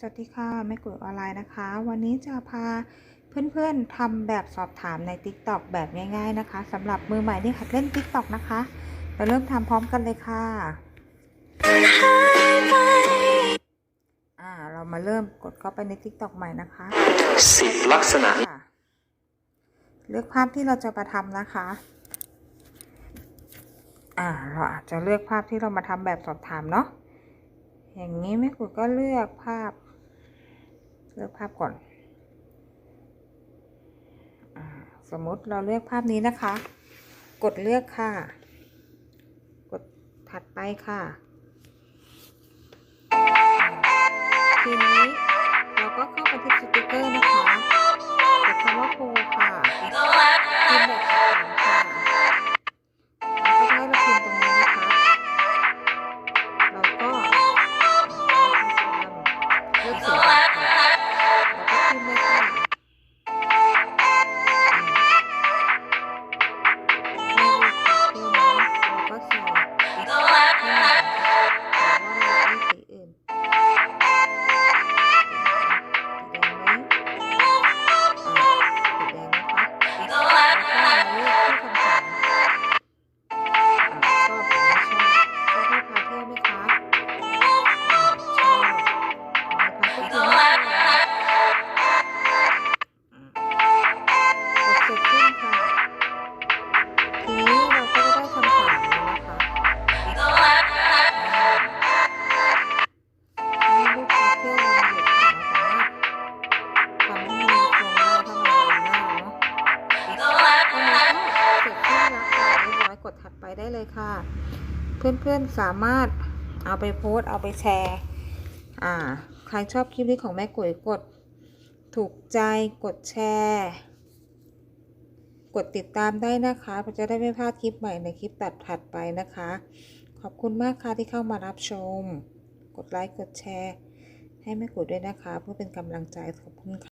สวัสดีค่ะแม่กุยออนไลน์นะคะ วันนี้จะพาเพื่อนๆทำแบบสอบถามใน TikTok แบบง่ายๆนะคะสำหรับมือใหม่ที่หัดเล่น TikTok นะคะเราเริ่มทำพร้อมกันเลยค่ะอ่าเรามาเริ่มกดเข้าไปใน TikTok ใหม่นะคะสิบลักษณะค่ะเลือกภาพที่เราจะมาทำนะคะอ่าเราอาจจะเลือกภาพที่เรามาทำแบบสอบถามเนาะอย่างนี้แม่กุยก็เลือกภาพ เลือกภาพก่อนอสมมติเราเลือกภาพนี้นะคะ กดเลือกค่ะ กดถัดไปค่ะ ทีนี้เราก็เข้าไปที่สติกเกอร์นะคะกดคำว่าโพค่ะพิมพ์แบบสอบถาค่ะแล้วก็เราพิมพ์ตรงนี้นะคะเราก็เลือกเสียง ค่ะเรียบร้อยกดถัดไปได้เลยค่ะ เพื่อนๆสามารถเอาไปโพสต์เอาไปแชร์ อ่า ใครชอบคลิปนี้ของแม่ก๋วยกดถูกใจกดแชร์ กดติดตามได้นะคะเพื่อจะได้ไม่พลาดคลิปใหม่ในคลิปตัดถัดไปนะคะ ขอบคุณมากค่ะที่เข้ามารับชม กดไลค์กดแชร์ ให้แม่กุดด้วยนะคะ เพื่อเป็นกำลังใจขอบคุณค่ะ